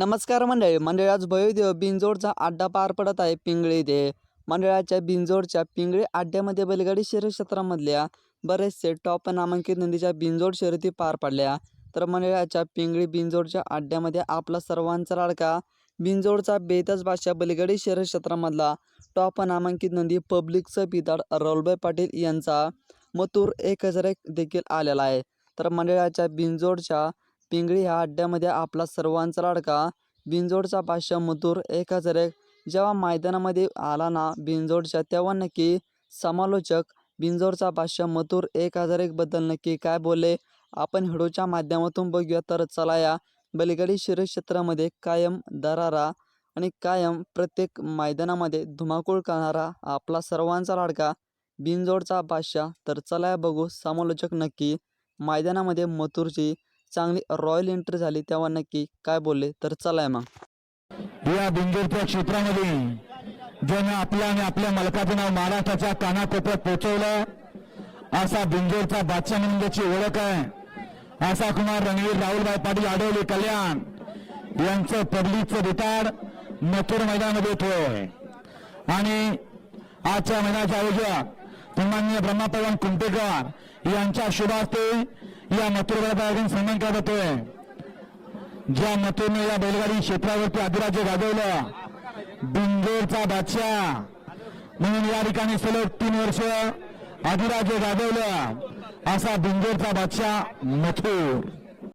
नमस्कार मंडळी मंडळी आज भव्य बिंजोडचा अड्डा पार पडत आहे पिंगळी इथे. मंडळाच्या बिंजोडच्या पिंगळी अड्ड्यामध्ये बैलगाडी शर्यत क्षेत्रामधल्या बरेचसे टॉप नामांकित नंदीच्या बिंजोड शर्यती पार पडल्या. तर मंडळाच्या पिंगळी बिंजोडच्या अड्ड्यामध्ये आपला सर्वांचा लाडका बिंजोडचा बेतच बादशाह बैलगाडी शहर क्षेत्रामधला टॉप नामांकित नंदी पब्लिकचं पिताड राहुलभाई पाटील यांचा मथूर एक हजार एक देखील आलेला आहे. तर मंडळाच्या बिंजोडच्या पिंगळी ह्या अड्ड्यामध्ये आपला सर्वांचा लाडका. बिंजोडचा बादशाह मथुर एक हजार एक जेव्हा मैदानामध्ये आला ना बिंजोडच्या तेव्हा नक्की समालोचक. बिंजोडचा बादशाह मथुर एक हजार एक बद्दल नक्की काय बोलले? आपण व्हिडिओच्या माध्यमातून बघूया. तर चला या बैलगाडी शर्यत क्षेत्रामध्ये कायम दरारा आणि कायम प्रत्येक मैदानामध्ये धुमाकूळ करणारा आपला सर्वांचा लाडका बिनजोडचा बादशाह. तर चला बघू समालोचक नक्की मैदानामध्ये मथुरची चांगली रॉयल एंट्री झाली तेव्हा नक्की काय बोलले? तर चला मग या बिंदूरच्या क्षेत्रामध्ये ज्यानं आपल्या आणि आपल्या मालकाचं नाव महाराष्ट्राच्या कानाकोपऱ्यात पोहोचवलं असा बिंदूरचा बादशाह म्हणून त्याची ओळख आहे असा कुमार रणवीर राहुलभाई पाटील आढळले कल्याण यांचं पब्लिकचं रिटार मथुर मैदानामध्ये येतोय आणि आजच्या महिन्याच्या आयोजक सन्माननीय ब्रह्मापवन कुंटेकर यांच्या शुभास्ते या मथुर बैलगाडीचा सन्मान करत होतोय ज्या मथुरने या बैलगाडी क्षेत्रावरती अधिराज्य गाजवलं बिंदोरचा बादशाह. म्हणून या ठिकाणी सलग तीन वर्ष अधिराज्य गाजवलं असा बिंदोरचा बादशाह मथुर.